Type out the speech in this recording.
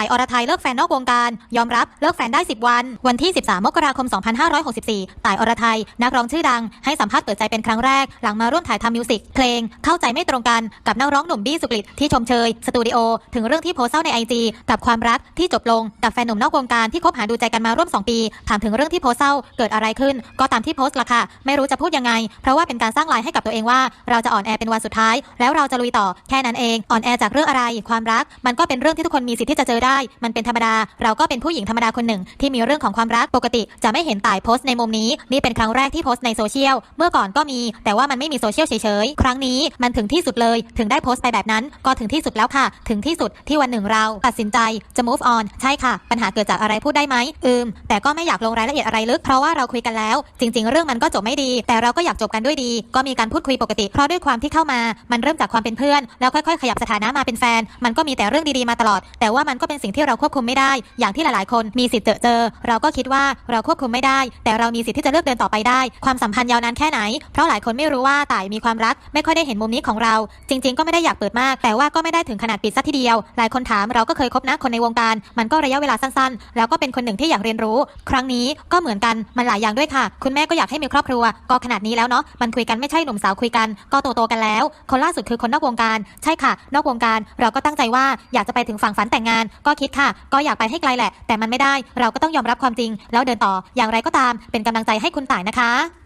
ายอรไทยเลิกแฟนนอกวงการ ยอมรับเลิกแฟนได้ 10 วัน วันที่ 13 มกราคม 2564 ตายอรไทยนักร้องชื่อดัง ให้สัมภาษณ์เปิดใจเป็นครั้งแรก หลังมาร่วมถ่ายทำมิวสิกเพลง เข้าใจไม่ตรงกันกับนักร้องหนุ่มบี้สุกฤตที่ชมเชย สตูดิโอ ถึงเรื่องที่โพสเศร้าในไอจีกับความรักที่จบลงกับแฟนหนุ่มนอกวงการที่คบหาดูใจกันมาร่วม 2 ปี ถามถึงเรื่องที่โพสเศร้าเกิดอะไรขึ้น ก็ตามที่โพสต์ละค่ะไม่รู้จะพูดยังไง เพราะว่าเป็นการสร้างลน์ให้กับตัวเองว่า เราจะอ่อนแอเป็นวันสุดท้าย แล้วเราจะลุยต่อแค่นั้นเองอ่อนแอจากเรื่องอะไร ความรัก มันก็เป็นเรื่องที่ทุกคนมีสิทธิ์ที่จะเจอได้มันเป็นธรรมดา เราก็เป็นผู้หญิงธรรมดาคนหนึ่ง ที่มีเรื่องของความรักปกติจะไม่เห็นต่ายโพสต์ในมุมนี้ นี่เป็นครั้งแรกที่โพสต์ในโซเชียล เมื่อก่อนก็มี แต่ว่ามันไม่มีโซเชียลเฉยๆ ครั้งนี้มันถึงที่สุดเลย ถึงได้โพสต์ไปแบบนั้น ก็ถึงที่สุดแล้วค่ะ ถึงที่สุดที่วันหนึ่งเราตัดสินใจจะ move on ใช่ค่ะ ปัญหาเกิดจากอะไรพูดได้ไหมอืม แต่ก็ไม่อยากลงรายละเอียดอะไรลึก เพราะว่าเราคุยกันแล้ว จริง ๆ เรื่องมันก็จบไม่ดี แต่เราก็อยากจบกันด้วยดี ก็มีการพูดคุยปกติ เพราะด้วยความที่เข้ามา มันเริ่มจากความเป็นเพื่อน แล้วค่อยๆ ขยับสถานะมาเป็นแฟน มันก็มีแต่เรื่องดีๆมาตลอด แต่ว่ามันก็เป็นสิ่งที่เราควบคุมไม่ได้ อย่างที่หลาย ๆ คนมีสิทธิ์เจอเจอ เราก็คิดว่าเราควบคุมไม่ได้ แต่เรามีสิทธิ์ที่จะเลือกเดินต่อไปได้ ความสัมพันธ์ยาวนานแค่ไหน เพราะหลายคนไม่รู้ว่าต่ายมีความรัก ไม่ค่อยได้เห็นมุมนี้ของเรา จริง ๆ ก็ไม่ได้อยากเปิดมาก แต่ว่าก็ไม่ได้ถึงขนาดปิดซะทีเดียว หลายคนถามเราก็เคยคบนะคนในวงการ มันก็ระยะเวลาสั้น ๆ แล้วก็เป็นคนหนึ่งที่อยากเรียนรู้ ครั้งนี้ก็เหมือนกัน มันหลายอย่างด้วยค่ะ คุณแม่ก็อยากให้มีครอบครัว ก็ขนาดนี้แล้วเนาะ มันคุยกันไม่ใช่หนุ่มสาวคุยกัน ก็โตๆกันแล้ว คนล่าสุดคือคนนอกวงการ ใช่ค่ะ นอกวงการ เราก็ตั้งใจว่าอยากจะไปถึงฝั่งฝันแต่งงานก็คิดค่ะ ก็อยากไปให้ไกลแหละ แต่มันไม่ได้ เราก็ต้องยอมรับความจริง แล้วเดินต่ออย่างไรก็ตาม เป็นกำลังใจให้คุณต่ายนะคะ